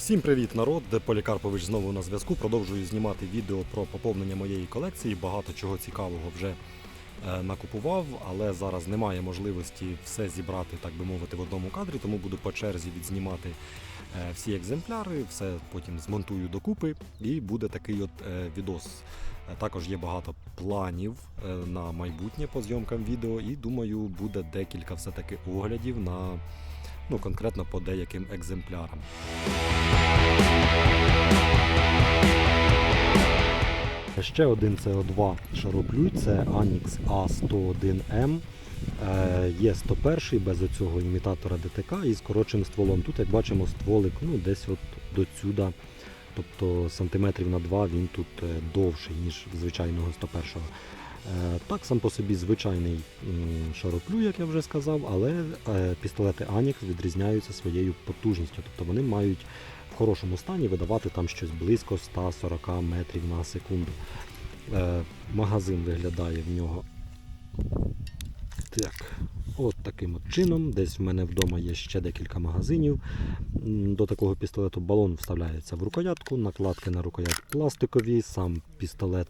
Всім привіт, народ! Полікарпович знову на зв'язку. Продовжую знімати відео про поповнення моєї колекції. Багато чого цікавого вже е, накупував, але зараз немає можливості все зібрати, так би мовити, в одному кадрі, тому буду по черзі відзнімати е, всі екземпляри, все потім змонтую докупи і буде такий от е, відос. Також є багато планів на майбутнє по зйомкам відео, і думаю, буде декілька все-таки оглядів на ну, конкретно по деяким екземплярам. Ще один CO2 шароплюй, це Anix A101M. Е, Є 101 без оцього імітатора ДТК і скороченим стволом. Тут, як бачимо, стволик ну, десь от до сюди, тобто сантиметрів на 2 він тут е, довший, ніж звичайного 101-го. Е, Так сам по собі звичайний шароплю, як я вже сказав, але е, пістолети Anix відрізняються своєю потужністю. Тобто вони мають в хорошому стані видавати там щось близько 140 метрів на секунду. Е, Магазин виглядає в нього так, от таким от чином. Десь в мене вдома є ще декілька магазинів. До такого пістолету балон вставляється в рукоятку, накладки на рукоять пластикові, сам пістолет,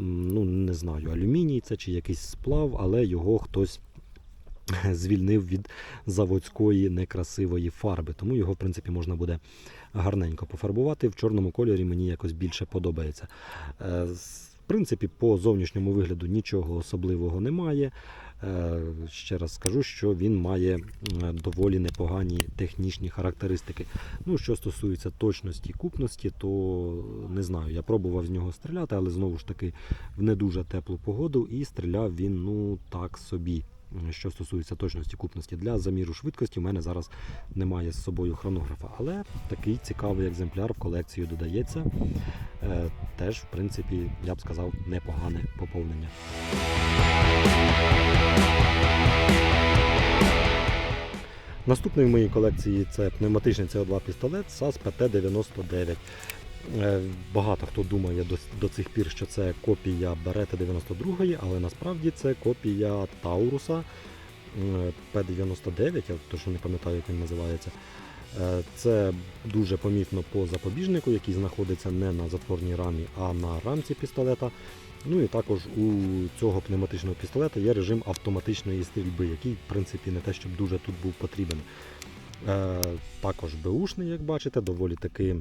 ну не знаю, алюміній це чи якийсь сплав, але його хтось звільнив від заводської некрасивої фарби. Тому його, в принципі, можна буде гарненько пофарбувати. В чорному кольорі мені якось більше подобається. Е, В принципі, по зовнішньому вигляду нічого особливого немає. Е, Ще раз скажу, що він має доволі непогані технічні характеристики. Ну, що стосується точності купності, то не знаю. Я пробував з нього стріляти, але знову ж таки в не дуже теплу погоду і стріляв він ну так собі. Що стосується точності купності для заміру швидкості, у мене зараз немає з собою хронографа, але такий цікавий екземпляр в колекцію додається. Е, Теж, в принципі, я б сказав, непогане поповнення. Наступний в моїй колекції це пневматичний CO2 пістолет SAS PT-99. Е, Багато хто думає до, до цих пір, що це копія Берета 92, але насправді це копія Тауруса е, P99, я точно не пам'ятаю, як він називається. Е, Це дуже помітно по запобіжнику, який знаходиться не на затворній рамі, а на рамці пістолета. Ну і також у цього пневматичного пістолета є режим автоматичної стрільби, який, в принципі, не те, щоб дуже тут був потрібен. Також Бушний, як бачите, доволі таки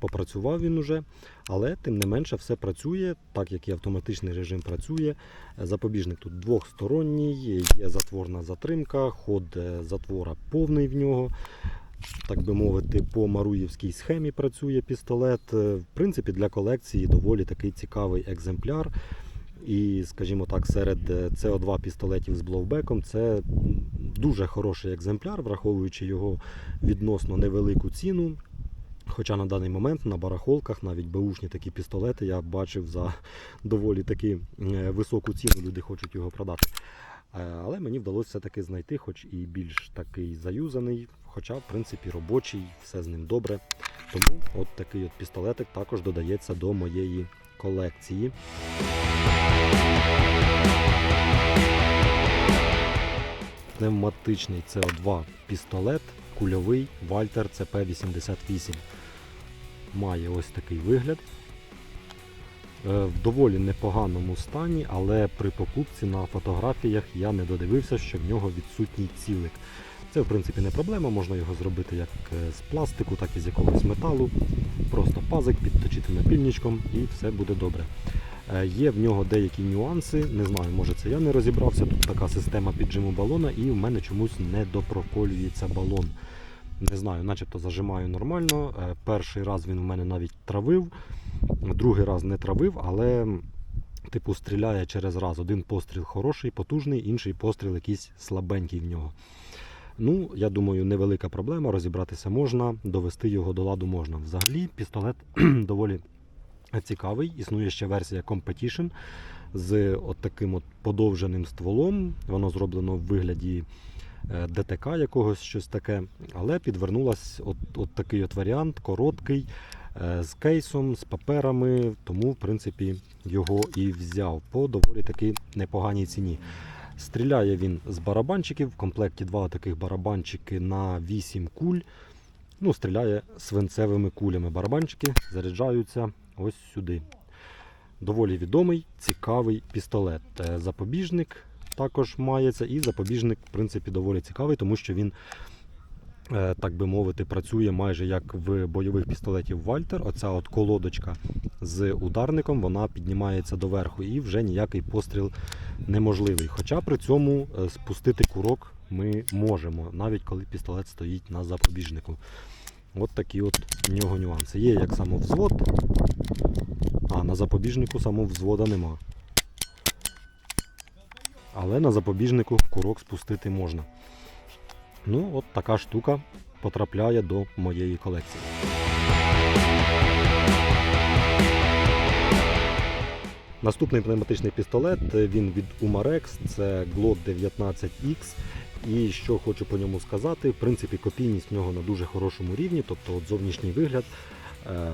попрацював він уже, але тим не менше все працює, так як і автоматичний режим працює. Е, Запобіжник тут двохсторонній, є затворна затримка, ход е, затвора повний в нього. Так би мовити, по маруївській схемі працює пістолет. Е, В принципі, для колекції доволі такий цікавий екземпляр. І, скажімо так, серед е, CO2 пістолетів з бловбеком це дуже хороший екземпляр, враховуючи його відносно невелику ціну. Хоча на даний момент на барахолках навіть беушні такі пістолети я бачив за доволі таки е, високу ціну, люди хочуть його продати. Е, Але мені вдалося все-таки знайти, хоч і більш такий заюзаний, хоча, в принципі, робочий, все з ним добре. Тому от такий от пістолетик також додається до моєї колекції. Пневматичний CO2 пістолет, кульовий Walter CP88. Має ось такий вигляд. Е, В доволі непоганому стані, але при покупці на фотографіях я не додивився, що в нього відсутній цілик. Це в принципі не проблема, можна його зробити як е, з пластику, так і з якогось металу. Просто пазик підточити напільничком і все буде добре. Е, Є в нього деякі нюанси, не знаю, може це я не розібрався. Тут така система піджиму балона, і в мене чомусь не допроколюється балон. Не знаю, начебто зажимаю нормально. Е, Перший раз він у мене навіть травив, другий раз не травив, але типу стріляє через раз. Один постріл хороший, потужний, інший постріл якийсь слабенький в нього. Ну, я думаю, невелика проблема, розібратися можна, довести його до ладу можна. Взагалі, пістолет доволі цікавий. Існує ще версія Competition з от таким от подовженим стволом. Воно зроблено в вигляді ДТК якогось щось таке. Але підвернулась от, от такий от варіант, короткий, е, з кейсом, з паперами. Тому, в принципі, його і взяв по доволі таки непоганій ціні. Стріляє він з барабанчиків. В комплекті два таких барабанчики на 8 куль. Ну, стріляє свинцевими кулями. Барабанчики заряджаються ось сюди. Доволі відомий, цікавий пістолет. Е, Запобіжник також мається, і запобіжник, в принципі, доволі цікавий, тому що він, е, так би мовити, працює майже як в бойових пістолетів Вальтер. Оця от колодочка з ударником вона піднімається доверху, і вже ніякий постріл неможливий. Хоча при цьому е, спустити курок ми можемо, навіть коли пістолет стоїть на запобіжнику. От такі от в нього нюанси. Є як самовзвод, а на запобіжнику самовзвода нема. Але на запобіжнику курок спустити можна. Ну, от така штука потрапляє до моєї колекції. Наступний пневматичний пістолет він від Umarex, це Glock 19X. І що хочу по ньому сказати, в принципі, копійність в нього на дуже хорошому рівні, тобто от зовнішній вигляд е,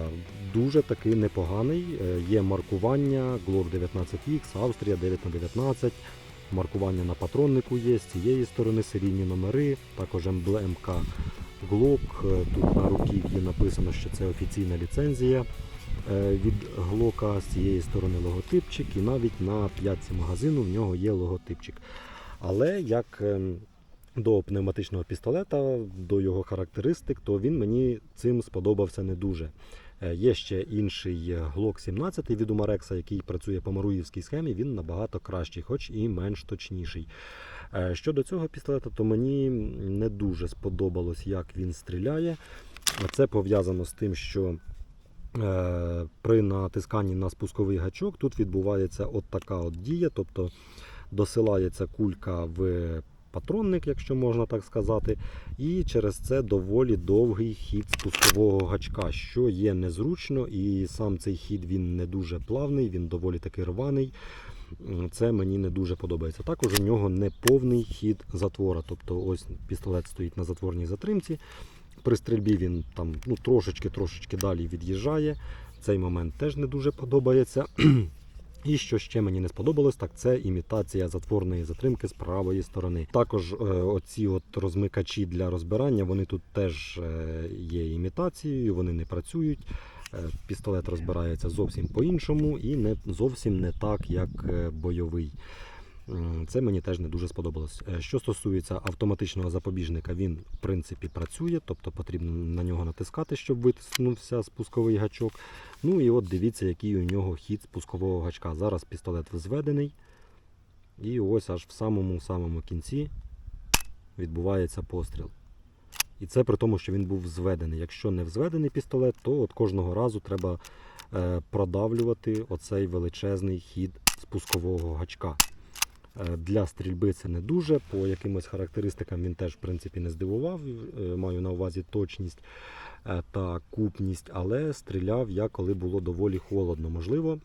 дуже таки непоганий. Е, Є маркування Glock 19X, Австрія 9х19. Маркування на патроннику є з цієї сторони серійні номери, також емблемка Glock. Е, Тут на руків'ї написано, що це офіційна ліцензія е, від Глока, з цієї сторони логотипчик, і навіть на п'ятці магазину в нього є логотипчик. Але як ем, до пневматичного пістолета, до його характеристик, то він мені цим сподобався не дуже. Е, Є ще інший е, Glock 17 від Umarex, який працює по маруївській схемі, він набагато кращий, хоч і менш точніший. Е, Щодо цього пістолета, то мені не дуже сподобалось, як він стріляє. Це пов'язано з тим, що при натисканні на спусковий гачок тут відбувається от така от дія, тобто досилається кулька в патронник, якщо можна так сказати, і через це доволі довгий хід спускового гачка, що є незручно, і сам цей хід він не дуже плавний, він доволі таки рваний. Це мені не дуже подобається. Також у нього не повний хід затвора. Тобто ось пістолет стоїть на затворній затримці. При стрільбі він там ну, трошечки-трошечки далі від'їжджає. Цей момент теж не дуже подобається. І що ще мені не сподобалось, так це імітація затворної затримки з правої сторони. Також е, оці от розмикачі для розбирання, вони тут теж е, є імітацією, вони не працюють. Е, Пістолет розбирається зовсім по-іншому і не зовсім не так, як е, бойовий. Це мені теж не дуже сподобалось. Е, Що стосується автоматичного запобіжника, він в принципі працює, тобто потрібно на нього натискати, щоб витиснувся спусковий гачок. Ну і от дивіться, який у нього хід спускового гачка. Зараз пістолет зведений. І ось аж в самому-самому кінці відбувається постріл. І це при тому, що він був зведений. Якщо не взведений пістолет, то от кожного разу треба е, продавлювати оцей величезний хід спускового гачка. Е, Для стрільби це не дуже. По якимось характеристикам він теж в принципі не здивував. Е, Маю на увазі точність е, та купність, але стріляв я, коли було доволі холодно. Можливо,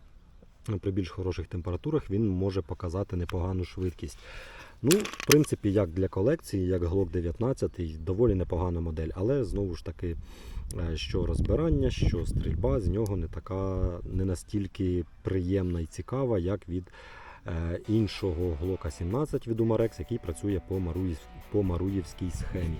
при більш хороших температурах він може показати непогану швидкість. Ну, в принципі, як для колекції, як Glock 19, доволі непогана модель, але знову ж таки, що розбирання, що стрільба з нього не така, не настільки приємна і цікава, як від іншого Glock 17 від Umarex, який працює по, Маруїв, по маруївській схемі.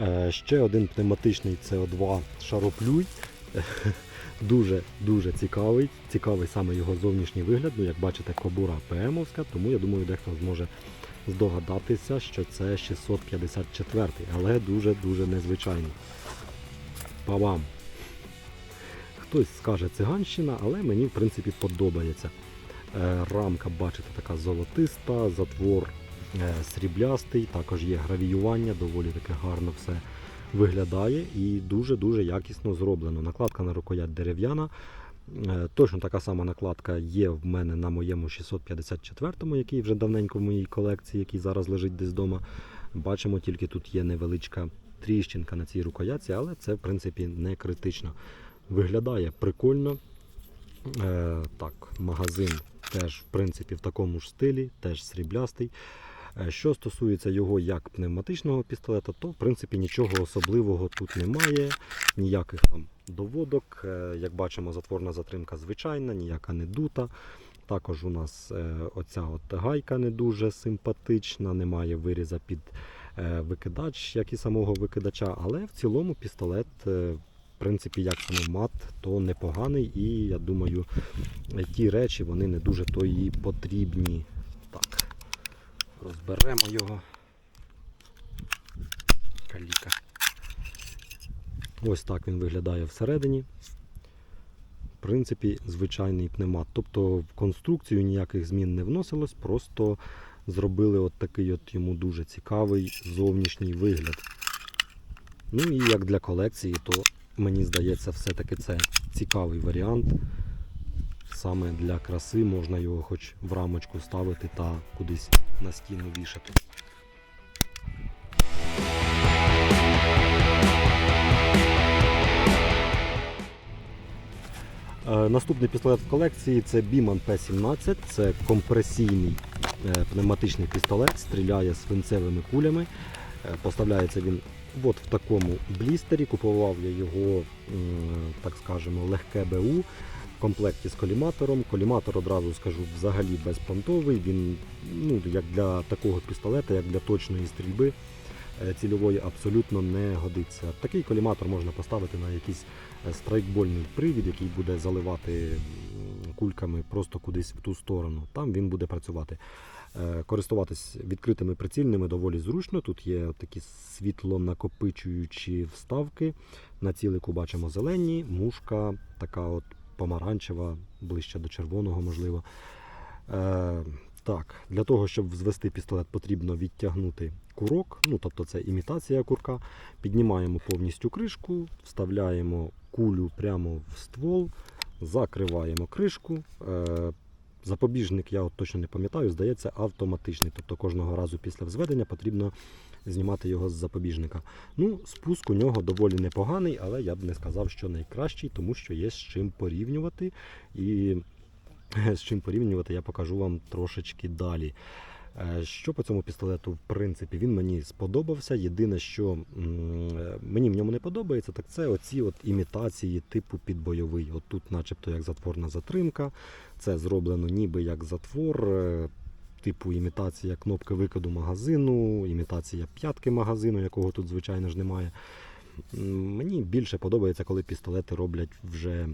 Е, Ще один пневматичний CO2 шароплюй. Дуже дуже цікавий. Цікавий саме його зовнішній вигляд. Ну, як бачите, кобура ПМовська, тому я думаю, дехто зможе здогадатися, що це 654, але дуже-дуже незвичайний. Павам. Хтось скаже циганщина, але мені в принципі подобається. Е, Рамка, бачите, така золотиста, затвор е, сріблястий, також є гравіювання, доволі таке гарно все виглядає і дуже-дуже якісно зроблено. Накладка на рукоять дерев'яна. Е, Точно така сама накладка є в мене на моєму 654-му, який вже давненько в моїй колекції, який зараз лежить десь вдома. Бачимо, тільки тут є невеличка тріщинка на цій рукоятці, але це в принципі не критично. Виглядає прикольно. Е, так, магазин теж в принципі в такому ж стилі, теж сріблястий. Е, Що стосується його як пневматичного пістолета, то в принципі нічого особливого тут немає, ніяких там доводок. Е, Як бачимо, затворна затримка звичайна, ніяка не дута. Також у нас е, оця от гайка не дуже симпатична, немає виріза під викидач, як і самого викидача, але в цілому пістолет, е, в принципі, як самомат, то непоганий, і я думаю, е, ті речі вони не дуже то і потрібні. Так, розберемо його. Каліка. Ось так він виглядає всередині. В принципі, звичайний пневмат. Тобто в конструкцію ніяких змін не вносилось, просто зробили от такий от йому дуже цікавий зовнішній вигляд. Ну і як для колекції, то мені здається, все-таки це цікавий варіант. Саме для краси можна його хоч в рамочку ставити та кудись на стіну вішати. Е, Наступний пістолет в колекції це Biman P17. Це компресійний пневматичний пістолет, стріляє свинцевими кулями. Е, Поставляється він от в такому блістері. Купував я його, так скажемо, легке БУ в комплекті з коліматором. Коліматор одразу скажу взагалі безпонтовий. Він ну, як для такого пістолета, як для точної стрільби е, цільової абсолютно не годиться. Такий коліматор можна поставити на якийсь е, страйкбольний привід, який буде заливати кульками просто кудись в ту сторону. Там він буде працювати. Е, Користуватись відкритими прицільними доволі зручно. Тут є такі світлонакопичуючі вставки. На цілику бачимо зелені, мушка така от помаранчева, ближче до червоного, можливо. Е, так, для того, щоб взвести пістолет, потрібно відтягнути курок, ну тобто це імітація курка. Піднімаємо повністю кришку, вставляємо кулю прямо в ствол, закриваємо кришку. Е, запобіжник, я от точно не пам'ятаю, здається, автоматичний. Тобто кожного разу після взведення потрібно знімати його з запобіжника. Ну, спуск у нього доволі непоганий, але я б не сказав, що найкращий, тому що є з чим порівнювати. І з чим порівнювати, я покажу вам трошечки далі. Е, Що по цьому пістолету, в принципі, він мені сподобався. Єдине, що е, мені в ньому не подобається, так це оці от імітації типу підбойовий. От тут, начебто, як затворна затримка. Це зроблено ніби як затвор, е, типу імітація кнопки викиду магазину, імітація п'ятки магазину, якого тут, звичайно ж, немає. Мені більше подобається, коли пістолети роблять вже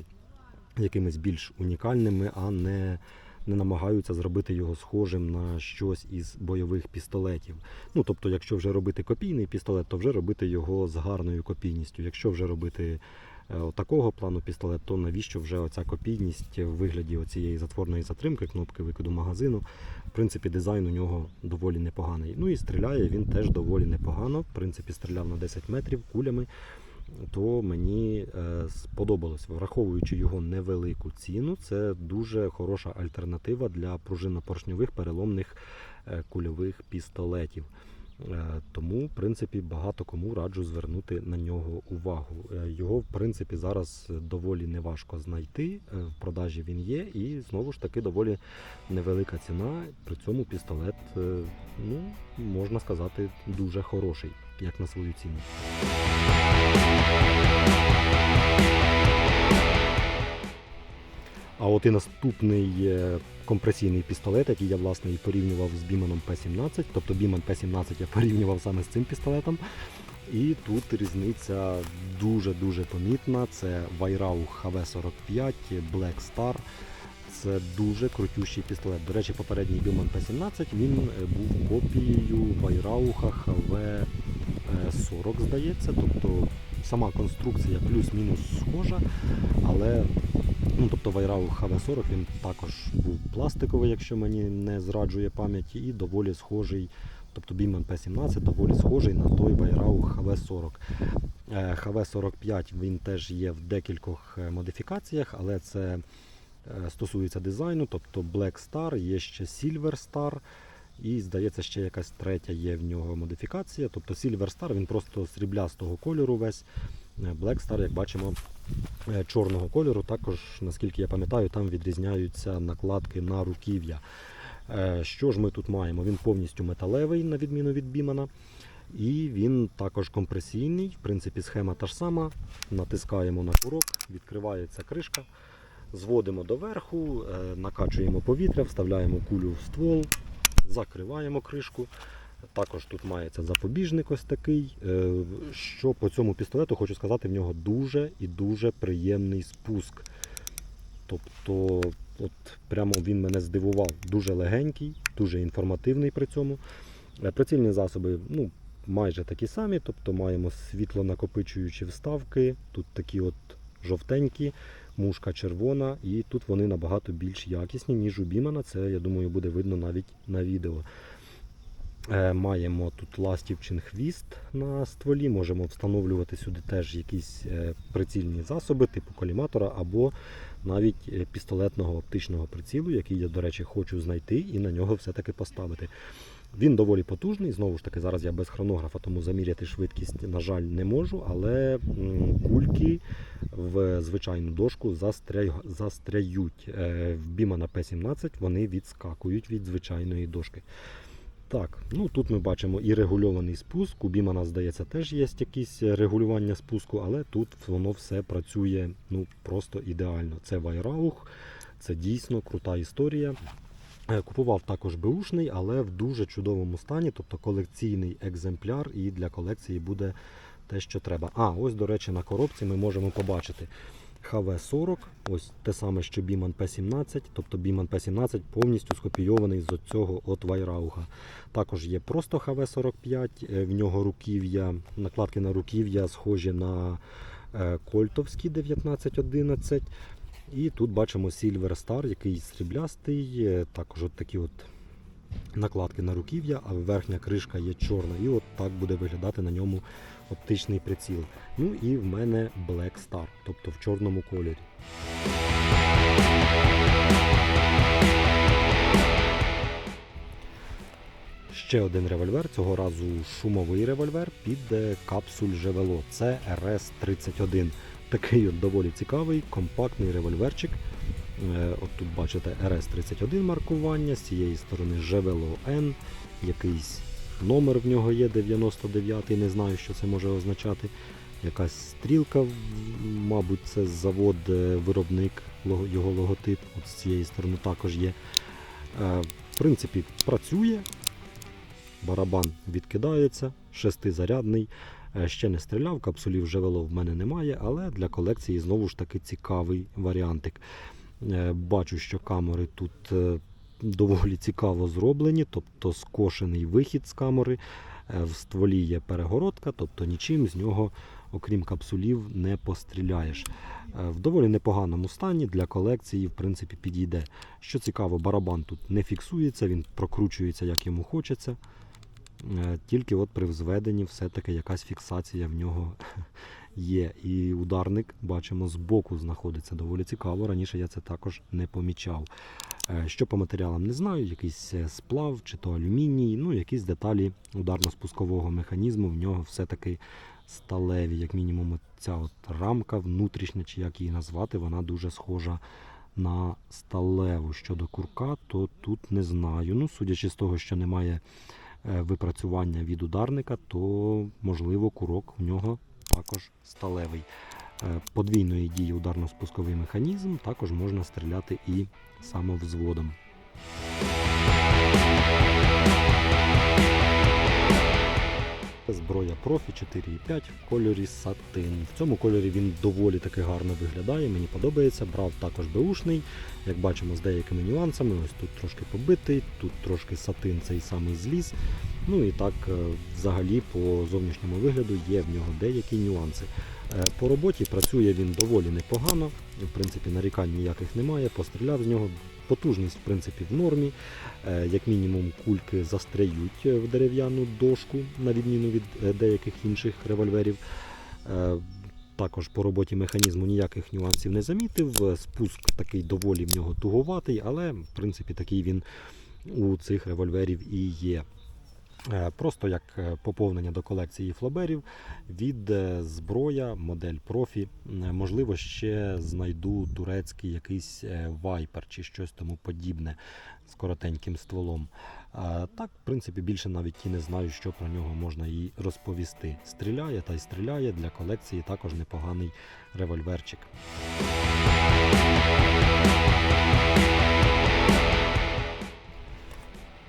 якимись більш унікальними, а не, не намагаються зробити його схожим на щось із бойових пістолетів. Ну, тобто, якщо вже робити копійний пістолет, то вже робити його з гарною копійністю. Якщо вже робити е, такого плану пістолет, то навіщо вже оця копійність в вигляді оцієї затворної затримки, кнопки викиду магазину. В принципі, дизайн у нього доволі непоганий. Ну і стріляє він теж доволі непогано. В принципі, стріляв на 10 метрів кулями то мені е, сподобалось, враховуючи його невелику ціну, це дуже хороша альтернатива для пружинно-поршньових переломних е, кульових пістолетів. Е, Тому, в принципі, багато кому раджу звернути на нього увагу. Його, в принципі, зараз доволі неважко знайти. В продажі він є, і знову ж таки доволі невелика ціна. При цьому пістолет, ну, можна сказати, дуже хороший, як на свою ціну. А от і наступний е, компресійний пістолет, який я власне і порівнював з Біmaном P17. Тобто Biman P17 я порівнював саме з цим пістолетом. І тут різниця дуже-дуже помітна. Це Weihrauch HV45 Black Star. Це дуже крутющий пістолет. До речі, попередній Biman P17 він е, був копією Weihrauch HV40, здається. Тобто сама конструкція плюс-мінус схожа, але ну, тобто Weihrauch HV40 він також був пластиковий, якщо мені не зраджує пам'ять, і доволі схожий. Тобто Biman P17 доволі схожий на той HV40. Е, HV45 він теж є в декількох е, модифікаціях, але це стосується дизайну, тобто Black Star, є ще Silver Star. І, здається, ще якась третя є в нього модифікація. Тобто Silver Star він просто сріблястого кольору весь. Е, Black Star, як бачимо, е, чорного кольору. Також, наскільки я пам'ятаю, там відрізняються накладки на руків'я. Е, Що ж ми тут маємо? Він повністю металевий, на відміну від Бімана. І він також компресійний. В принципі, схема та ж сама. Натискаємо на курок, відкривається кришка. Зводимо доверху, е, накачуємо повітря, вставляємо кулю в ствол, закриваємо кришку. Також тут мається запобіжник ось такий. Е, Що по цьому пістолету хочу сказати, в нього дуже і дуже приємний спуск. Тобто, от прямо він мене здивував. Дуже легенький, дуже інформативний при цьому. Е, Прицільні засоби ну, майже такі самі, тобто маємо світлонакопичуючі вставки, тут такі от жовтенькі, мушка червона, і тут вони набагато більш якісні, ніж у Бімана. Це, я думаю, буде видно навіть на відео. Е, Маємо тут ластівчин хвіст на стволі, можемо встановлювати сюди теж якісь е, прицільні засоби, типу коліматора або навіть е, пістолетного оптичного прицілу, який я, до речі, хочу знайти і на нього все-таки поставити. Він доволі потужний. Знову ж таки, зараз я без хронографа, тому заміряти швидкість, на жаль, не можу, але кульки в звичайну дошку застряють. Е, В Біма на П-17 вони відскакують від звичайної дошки. Так, ну тут ми бачимо і регульований спуск. У Бімана, здається, теж є якісь регулювання спуску, але тут воно все працює ну, просто ідеально. Це Вайраух, це дійсно крута історія. Е, Купував також беушний, але в дуже чудовому стані, тобто колекційний екземпляр, і для колекції буде те, що треба. А, ось, до речі, на коробці ми можемо побачити ХВ-40, ось те саме, що Біман П-17, тобто Біман П-17 повністю скопійований з цього от Вайрауга. Також є просто ХВ-45, е, в нього руків'я, накладки на руків'я схожі на е, Кольтовські 1911. І тут бачимо Silver Star, який сріблястий, е, також от такі от накладки на руків'я, а верхня кришка є чорна. І от так буде виглядати на ньому оптичний приціл. Ну і в мене Black Star, тобто в чорному кольорі. Ще один револьвер, цього разу шумовий револьвер під е, капсуль Жевело. Це RS-31. Такий от доволі цікавий, компактний револьверчик. Е, От тут бачите RS-31 маркування, з цієї сторони Жевело N, якийсь номер в нього є 99, не знаю, що це може означати. Якась стрілка, мабуть, це завод, е, його логотип. От з цієї сторони також є. Е, В принципі, працює. Барабан відкидається, шестизарядний. Е, Ще не стріляв, капсулів Жевело в мене немає, але для колекції знову ж таки цікавий варіантик. Е, Бачу, що камери тут е, доволі цікаво зроблені, тобто скошений вихід з камери. В стволі є перегородка, тобто нічим з нього, окрім капсулів, не постріляєш. В доволі непоганому стані для колекції, в принципі, підійде. Що цікаво, барабан тут не фіксується, він прокручується як йому хочеться. Е, Тільки от при взведенні все-таки якась фіксація в нього є. І ударник, бачимо, збоку знаходиться доволі цікаво. Раніше я це також не помічав. Е, Що по матеріалам не знаю, якийсь е, сплав чи то алюміній, ну якісь деталі ударно-спускового механізму в нього все-таки сталеві, як мінімум, ця от рамка внутрішня, чи як її назвати, вона дуже схожа на сталеву. Щодо курка, то тут не знаю. Ну, судячи з того, що немає випрацювання від ударника, то можливо курок в нього також сталевий. Е, Подвійної дії ударно-спусковий механізм, також можна стріляти і самовзводом. Зброя профі 4,5 в кольорі сатин. В цьому кольорі він доволі таки гарно виглядає, мені подобається. Брав також беушний, як бачимо, з деякими нюансами. Ось тут трошки побитий, тут трошки сатин цей самий зліз. Ну і так, е, взагалі, по зовнішньому вигляду є в нього деякі нюанси. Е, По роботі працює він доволі непогано, в принципі, нарікань ніяких немає. Постріляв з нього. Потужність, в принципі, в нормі. Е, Як мінімум, кульки застряють в дерев'яну дошку, на відміну від е, деяких інших револьверів. Е, Також по роботі механізму ніяких нюансів не замітив. Е, Спуск такий доволі в нього туговатий, але в принципі такий він у цих револьверів і є. Е, Просто як е, поповнення до колекції флоберів від е, зброя, модель профі. Можливо, ще знайду турецький якийсь вайпер чи щось тому подібне з коротеньким стволом. Так, в принципі, більше навіть і не знаю, що про нього можна і розповісти. Стріляє та й стріляє для колекції також непоганий револьверчик.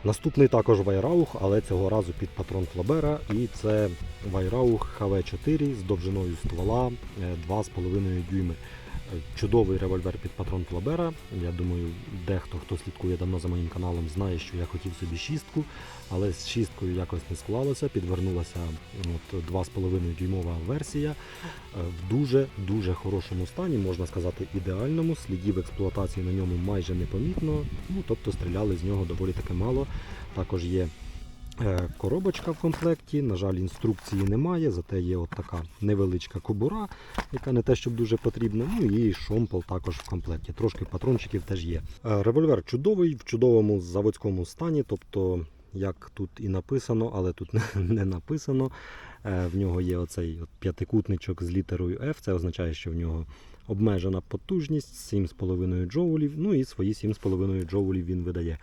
Наступний також Вайраух, але цього разу під патрон Флабера. І це Вайраух ХВ4 з довжиною ствола е, 2,5 дюйми. Чудовий револьвер під патрон Флобера. Я думаю, дехто, хто слідкує давно за моїм каналом, знає, що я хотів собі шістку, але з шісткою якось не склалося. Підвернулася от 2,5 дюймова версія е, в дуже дуже хорошому стані, можна сказати, ідеальному. Слідів експлуатації на ньому майже не помітно. Ну тобто стріляли з нього доволі таки мало. Також є коробочка в комплекті. На жаль, інструкції немає, зате є от така невеличка кобура, яка не те, щоб дуже потрібна. Ну і шомпол також в комплекті. Трошки патрончиків теж є. Е, Револьвер чудовий, в чудовому заводському стані, тобто. Як тут і написано, але тут не, написано. Е, В нього є оцей п'ятикутничок з літерою F. Це означає, що в нього обмежена потужність 7,5 джоулів. Ну і свої 7,5 джоулів він видає.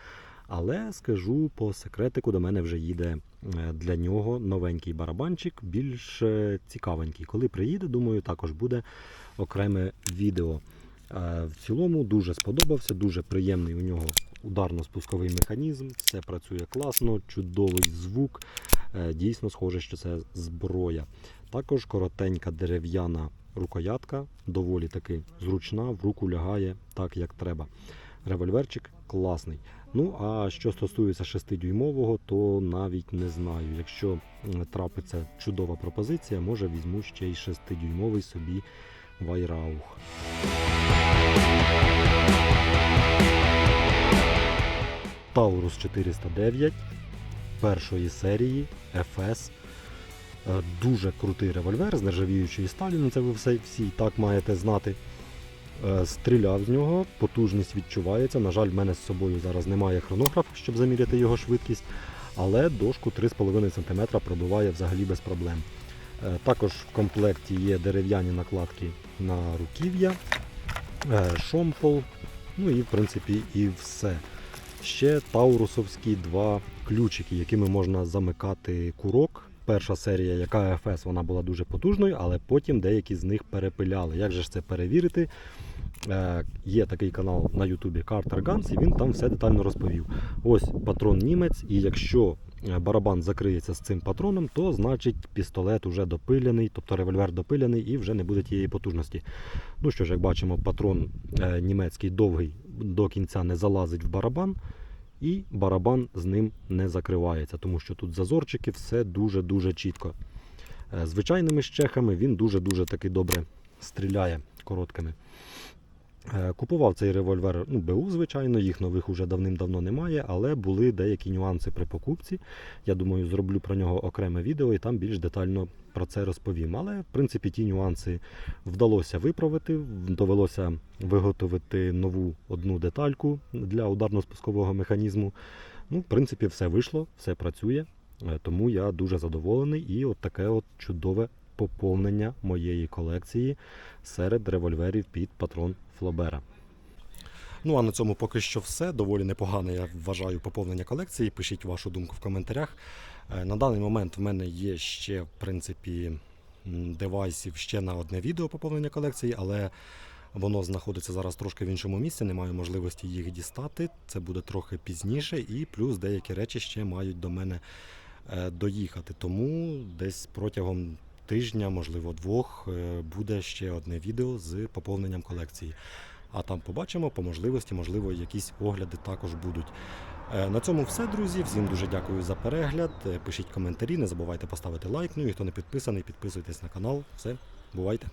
Але скажу по секретику, до мене вже їде е, для нього новенький барабанчик, більш е, цікавенький. Коли приїде, думаю, також буде окреме відео. Е, В цілому дуже сподобався, дуже приємний у нього ударно-спусковий механізм. Все працює класно, чудовий звук. Дійсно схоже, що це зброя. Також коротенька дерев'яна рукоятка, доволі таки зручна, в руку лягає так, як треба. Револьверчик класний. Ну а що стосується 6-дюймового, то навіть не знаю. Якщо трапиться чудова пропозиція, може візьму ще й 6-дюймовий собі Вайраух. Таурус 409 першої серії FS. Е, Дуже крутий револьвер з нержавіючої сталі, це ви все, всі і так маєте знати. Е, Стріляв з нього, потужність відчувається. На жаль, в мене з собою зараз немає хронографа, щоб заміряти його швидкість, але дошку 3,5 см пробиває взагалі без проблем. Е, Також в комплекті є дерев'яні накладки на руків'я, е, шомпол, ну і в принципі і все. Ще таурусовські два ключики, якими можна замикати курок. Перша серія, яка ФС, вона була дуже потужною, але потім деякі з них перепиляли. Як же ж це перевірити? Е, є такий канал на Ютубі Carter Guns, і він там все детально розповів. Ось патрон німець, і якщо е, барабан закриється з цим патроном, то значить пістолет уже допиляний, тобто револьвер допиляний і вже не буде тієї потужності. Ну що ж, як бачимо, патрон е, німецький довгий до кінця не залазить в барабан, і барабан з ним не закривається, тому що тут зазорчики, все дуже-дуже чітко. Звичайними щехами він дуже-дуже таки добре стріляє короткими. Е, Купував цей револьвер ну, БУ, звичайно, їх нових уже давним-давно немає, але були деякі нюанси при покупці. Я думаю, зроблю про нього окреме відео і там більш детально про це розповім. Але, в принципі, ті нюанси вдалося виправити. Довелося виготовити нову одну детальку для ударно-спускового механізму. Ну, в принципі, все вийшло, все працює. Е, Тому я дуже задоволений і от таке от чудове поповнення моєї колекції серед револьверів під патрон Флобера. Ну а на цьому поки що все. Доволі непогане, я вважаю, поповнення колекції. Пишіть вашу думку в коментарях. Е, На даний момент в мене є ще, в принципі, девайсів ще на одне відео поповнення колекції, але воно знаходиться зараз трошки в іншому місці, не маю можливості їх дістати. Це буде трохи пізніше, і плюс деякі речі ще мають до мене е, доїхати. Тому десь протягом тижня, можливо, двох, е, буде ще одне відео з поповненням колекції. А там побачимо по можливості, можливо, якісь огляди також будуть. Е, На цьому все, друзі. Всім дуже дякую за перегляд. Е, Пишіть коментарі, не забувайте поставити лайк. Ну і хто не підписаний, підписуйтесь на канал. Все, бувайте.